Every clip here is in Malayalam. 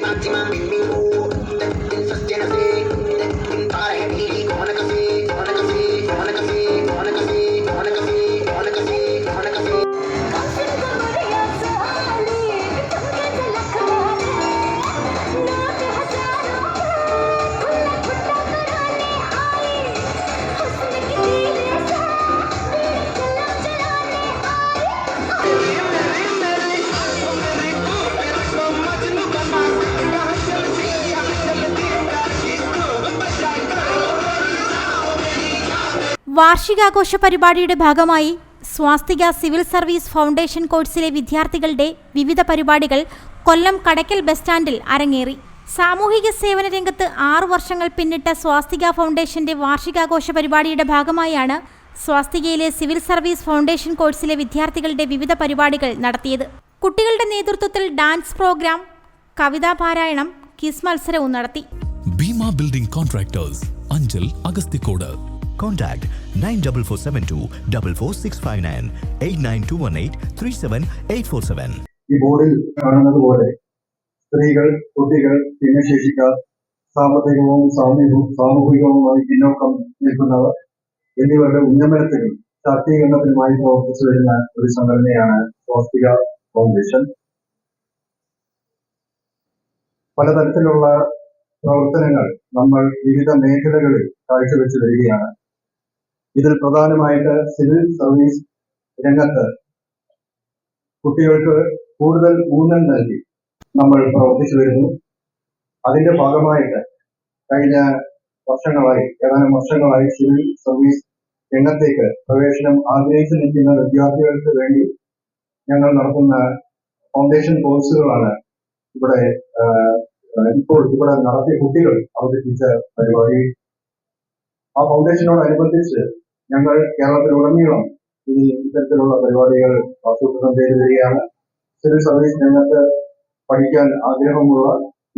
máxima, máxima, mi, mi, uh, te, te sostienes, വാർഷികാഘോഷ പരിപാടിയുടെ ഭാഗമായി സ്വാസ്തിക സിവിൽ സർവീസ് ഫൗണ്ടേഷൻ കോഴ്സിലെ വിദ്യാർത്ഥികളുടെ വിവിധ പരിപാടികൾ കൊല്ലം കടയ്ക്കൽ ബസ് സ്റ്റാൻഡിൽ അരങ്ങേറി. സാമൂഹിക സേവന രംഗത്ത് ആറു വർഷങ്ങൾ പിന്നിട്ട സ്വാസ്തിക ഫൗണ്ടേഷന്റെ വാർഷികാഘോഷ പരിപാടിയുടെ ഭാഗമായാണ് സ്വാസ്തികയിലെ സിവിൽ സർവീസ് ഫൗണ്ടേഷൻ കോഴ്സിലെ വിദ്യാർത്ഥികളുടെ വിവിധ പരിപാടികൾ നടത്തിയത്. കുട്ടികളുടെ നേതൃത്വത്തിൽ ഡാൻസ് പ്രോഗ്രാം കവിതാ പാരായണം കിസ് മത്സരവും നടത്തി. Building contractors Anchal Agasthikode. Contact 94472 44659 89218 37847. ഈ ബോർഡിൽ കാണുന്നത് പോലെ സ്ത്രീകൾ കുട്ടികൾ ഭിന്നശേഷിക്കാർ സാമ്പത്തികവും സാമൂഹികവും സാമൂഹികവുമായി പിന്നോക്കം നിൽക്കുന്നവർ എന്നിവരുടെ ഉന്നമനത്തിനും ശാക്തീകരണത്തിനുമായി പ്രവർത്തിച്ചു വരുന്ന ഒരു സംഘടനയാണ് സ്വാസ്തിക ഫൗണ്ടേഷൻ പലതരത്തിലുള്ള പ്രവർത്തനങ്ങൾ നമ്മൾ വിവിധ മേഖലകളിൽ കാഴ്ചവെച്ചു വരികയാണ് ഇതിൽ പ്രധാനമായിട്ട് സിവിൽ സർവീസ് രംഗത്ത് കുട്ടികൾക്ക് കൂടുതൽ ഊന്നൽ നൽകി നമ്മൾ പ്രവർത്തിച്ചു വരുന്നു. അതിന്റെ ഭാഗമായിട്ട് കഴിഞ്ഞ വർഷങ്ങളായി ഏതാനും വർഷങ്ങളായി സിവിൽ സർവീസ് രംഗത്തേക്ക് പ്രവേശനം ആഗ്രഹിച്ചു നിൽക്കുന്ന വിദ്യാർത്ഥികൾക്ക് വേണ്ടി ഞങ്ങൾ നടത്തുന്ന ഫൗണ്ടേഷൻ കോഴ്സുകളാണ് ഇവിടെ ഇപ്പോൾ ഇവിടെ നടത്തിയ കുട്ടികൾ അവതരിപ്പിച്ച പരിപാടി ആ ഫൗണ്ടേഷനോടനുബന്ധിച്ച് ഞങ്ങൾ കേരളത്തിലുടനീളം ഇനി ഇത്തരത്തിലുള്ള പരിപാടികൾ ആസൂത്രണം ചെയ്തു വരികയാണ്. സിവിൽ സർവീസ് രംഗത്ത് പഠിക്കാൻ ആഗ്രഹമുള്ള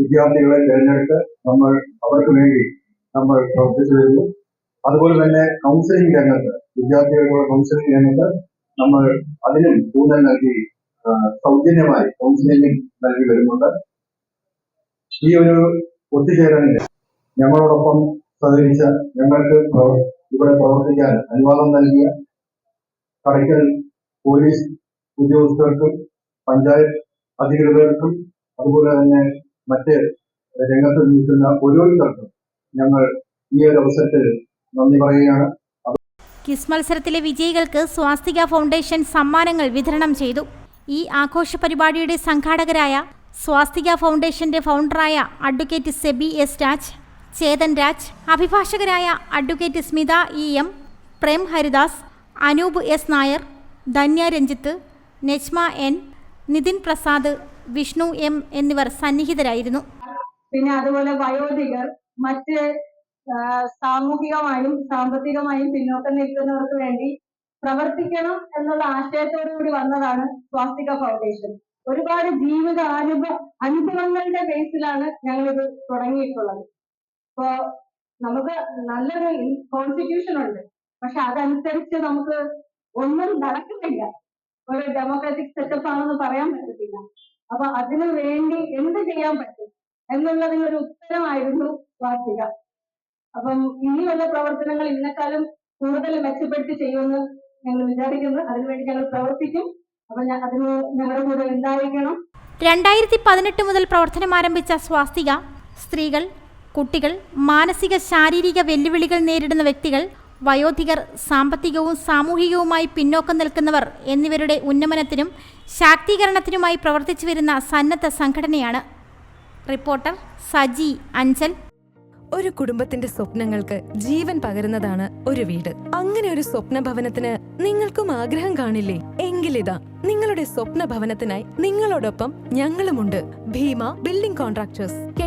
വിദ്യാർത്ഥികളെ തിരഞ്ഞെടുത്ത് നമ്മൾ അവർക്ക് വേണ്ടി നമ്മൾ പ്രവർത്തിച്ചു വരുന്നു. അതുപോലെ തന്നെ കൗൺസിലിംഗ് രംഗത്ത് വിദ്യാർത്ഥികളുടെ കൗൺസിലിംഗ് രംഗത്ത് നമ്മൾ അതിനും ഊന്നൽ നൽകി സൗജന്യമായി കൗൺസിലിംഗ് നൽകി വരുന്നുണ്ട്. ഈ ഒരു ഒത്തുചേരലിന് ഞങ്ങളോടൊപ്പം സഹകരിച്ച ഞങ്ങൾക്ക് ഇവിടെ പ്രവർത്തിക്കാൻ അനുവാദം നൽകിയ കടയ്ക്കൽ പോലീസ് ഉദ്യോഗസ്ഥർക്കും പഞ്ചായത്ത് അധികൃതർക്കും അതുപോലെ തന്നെ മറ്റ് രംഗത്ത് നിൽക്കുന്ന ഓരോരുത്തർക്കും ഞങ്ങൾ ഈ ഒരു അവസരത്തിൽ നന്ദി പറയുകയാണ്. കിസ് മത്സരത്തിലെ വിജയികൾക്ക് സ്വാസ്തിക ഫൗണ്ടേഷൻ സമ്മാനങ്ങൾ വിതരണം ചെയ്തു. ഈ ആഘോഷ പരിപാടിയുടെ സംഘാടകരായ സ്വാസ്തിക ഫൗണ്ടേഷന്റെ ഫൗണ്ടറായ advocate SEBI S Raj Chetan Raj അഭിഭാഷകരായ advocate Smitha E M Prem Haridas Anoop S Nair Dhanya Ranjith Nejma N Nithin Prasad Vishnu M എന്നിവർ സന്നിഹിതരായിരുന്നു. പിന്നെ അതുപോലെ വയോധികർ മറ്റ് സാമൂഹികമായും സാമ്പത്തികമായും പിന്നോക്കം നിൽക്കുന്നവർക്ക് വേണ്ടി പ്രവർത്തിക്കണം എന്നുള്ള ആശയത്തോടു കൂടി വന്നതാണ് സ്വാസ്തിക ഫൗണ്ടേഷൻ. ഒരുപാട് ജീവിത അനുഭവ അനുഭവങ്ങളുടെ ബേസിലാണ് ഞങ്ങളിത് തുടങ്ങിയിട്ടുള്ളത്. ഇപ്പോ നമുക്ക് നല്ലൊരു കോൺസ്റ്റിറ്റ്യൂഷൻ ഉണ്ട്. പക്ഷെ അതനുസരിച്ച് നമുക്ക് ഒന്നും നടക്കുന്നില്ല. ഒരു ഡെമോക്രാറ്റിക് സെറ്റപ്പ് ആണെന്ന് പറയാൻ പറ്റത്തില്ല. അപ്പൊ അതിനു വേണ്ടി എന്ത് ചെയ്യാൻ പറ്റും എന്നുള്ളതിന് ഒരു ഉത്തരമായിരുന്നു സ്വാസ്തിക അപ്പം ഇനിയുള്ള പ്രവർത്തനങ്ങൾ ഇതിനേക്കാളും കൂടുതൽ മെച്ചപ്പെടുത്തി ചെയ്യുമെന്ന് ഞങ്ങൾ വിചാരിക്കുന്നു. അതിനുവേണ്ടി ഞങ്ങൾ പ്രവർത്തിക്കും. അപ്പൊ അതിന് ഞങ്ങളുടെ കൂടെ ഉണ്ടായിരിക്കണം. രണ്ടായിരത്തി പതിനെട്ട് മുതൽ പ്രവർത്തനം ആരംഭിച്ച സ്വാസ്തിക സ്ത്രീകൾ കുട്ടികൾ മാനസിക ശാരീരിക വെല്ലുവിളികൾ നേരിടുന്ന വ്യക്തികൾ വയോധികർ സാമ്പത്തികവും സാമൂഹികവുമായി പിന്നോക്കം നിൽക്കുന്നവർ എന്നിവരുടെ ഉന്നമനത്തിനും ശാക്തീകരണത്തിനുമായി പ്രവർത്തിച്ചു വരുന്ന സന്നദ്ധ സംഘടനയാണ്. റിപ്പോർട്ടർ സജി അഞ്ചൽ. ഒരു കുടുംബത്തിന്റെ സ്വപ്നങ്ങൾക്ക് ജീവൻ പകരുന്നതാണ് ഒരു വീട്. അങ്ങനെ ഒരു സ്വപ്ന ഭവനത്തിന് നിങ്ങൾക്കും ആഗ്രഹം കാണില്ലേ? എങ്കിലിതാ നിങ്ങളുടെ സ്വപ്ന ഭവനത്തിനായി നിങ്ങളോടൊപ്പം ഞങ്ങളുമുണ്ട്. Bheema building contractors.